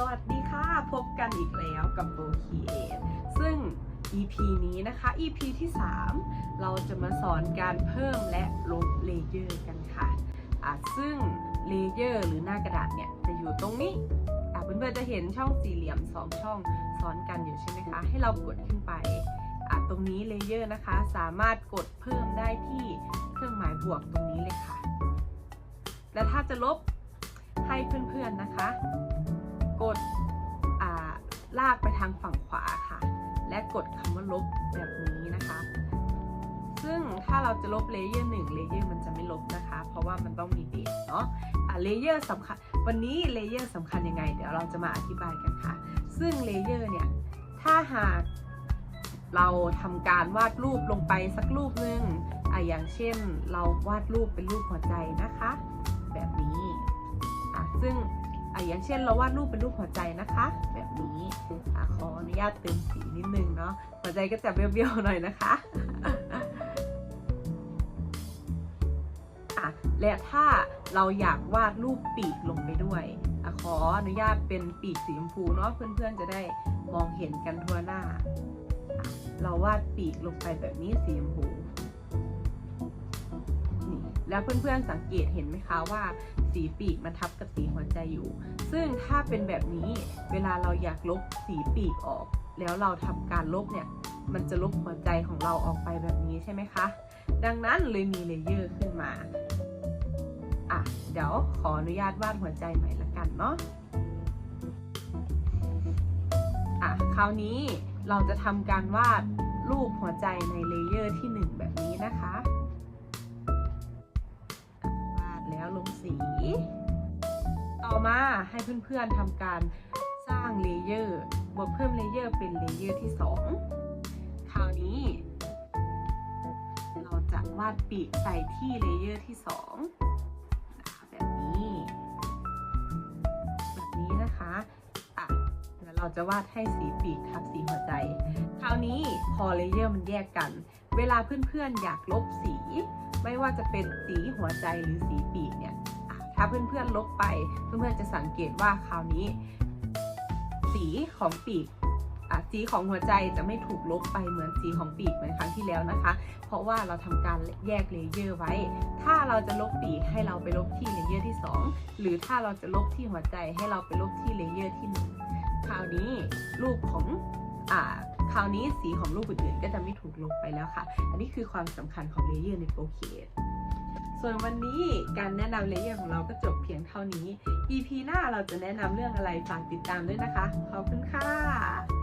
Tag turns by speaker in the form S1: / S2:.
S1: สวัสดีค่ะ พบกันอีกแล้วกับโบคีเอซึ่ง EP นี้นะคะ EP ที่ 3 เราจะมาสอนการเพิ่มและลบเลเยอร์กันค่ะอะซึ่งเลเยอร์หรือหน้ากระดาษเนี่ย จะอยู่ตรงนี้เพื่อนๆจะเห็นช่องสี่เหลี่ยม 2 ช่องซ้อนกันอยู่ใช่ไหมคะ ให้เรากดขึ้นไปอะตรงนี้เลเยอร์นะคะ สามารถกดเพิ่มได้ที่เครื่องหมายบวกตรงนี้เลยค่ะ และถ้าจะลบให้เพื่อนๆนะคะ กดาลากไปทางฝั่งขวาค่ะ และกดคำว่าลบแบบนี้นะคะ ซึ่งถ้าเราจะลบเลเยอร์หนึ่งเลเยอร์มันจะไม่ลบนะคะ เพราะว่ามันต้องมีเบสเนาะอะเลเยอร์สำคัญ วันนี้เลเยอร์สำคัญยังไง เดี๋ยวเราจะมาอธิบายกันค่ะ ซึ่งเลเยอร์เนี่ย ถ้าหากเราทำการวาดรูปลงไปสักรูปหนึ่งอะอย่างเช่นเราวาดรูปเป็นรูปหัวใจนะคะ แบบนี้อะซึ่ง อะอย่างเช่นเราวาดรูปเป็นรูปหัวใจนะคะ แบบนี้อะขออนุญาตเติมสีนิดนึงเนาะหัวใจก็จะเบี้ยวๆหน่อยนะคะอะและถ้าเราอยากวาดรูปปีกลงไปด้วยอะขออนุญาตเป็นปีกสีชมพูเนาะเพื่อนๆจะได้มองเห็นกันทั่วหน้า เราวาดปีกลงไปแบบนี้สีชมพูนี่แล้วเพื่อนๆสังเกตเห็นไหมคะว่า สีปีกมันทับกับสีหัวใจอยู่ ซึ่งถ้าเป็นแบบนี้เวลาเราอยากลบสีปีกออก แล้วเราทำการลบเนี่ย มันจะลบหัวใจของเราออกไปแบบนี้ใช่ไหมคะ ดังนั้นเลยมีเลเยอร์ขึ้นมา อะ เดี๋ยวขออนุญาตวาดหัวใจใหม่ละกันเนาะอะ คราวนี้เราจะทำการวาดรูปหัวใจในเลเยอร์ที่ 1 แบบนี้นะคะ วาดแล้วลงสี อมาให้เพื่อนๆทำการสร้างเลเยอร์บวกเพิ่มเลเยอร์เป็นเลเยอร์ที่ 2 คราวนี้ เราจะวาดปีกใส่ที่เลเยอร์ที่ 2 นะคะแบบนี้ แบบนี้นะคะอะเดี๋ยวเราจะวาดให้สีปีกทับสีหัวใจ คราวนี้พอเลเยอร์มันแยกกัน เวลาเพื่อนๆอยากลบสี ไม่ว่าจะเป็นสีหัวใจหรือสีปีก ถ้าเพื่อนๆลบไป เพื่อนๆจะสังเกตว่าคราวนี้ สีของปีกสีของหัวใจจะไม่ถูกลบไปเหมือนสีของปีกเหมือนครั้งที่แล้วนะคะ เพราะว่าเราทำการแยกเลเยอร์ไว้ ถ้าเราจะลบปีกให้เราไปลบที่เลเยอร์ที่ 2 หรือถ้าเราจะลบที่หัวใจให้เราไปลบที่เลเยอร์ที่1คราวนี้รูปของอ่าคราวนี้สีของรูปอื่นๆก็จะไม่ถูกลบไปแล้วค่ะ อันนี้คือความสำคัญของเลเยอร์ในโปรเคส ส่วนวันนี้การแนะนำเลเยอร์ของเราก็จบเพียงเท่านี้ EP หน้าเราจะแนะนำเรื่องอะไรฝากติดตามด้วยนะคะ ขอบคุณค่ะ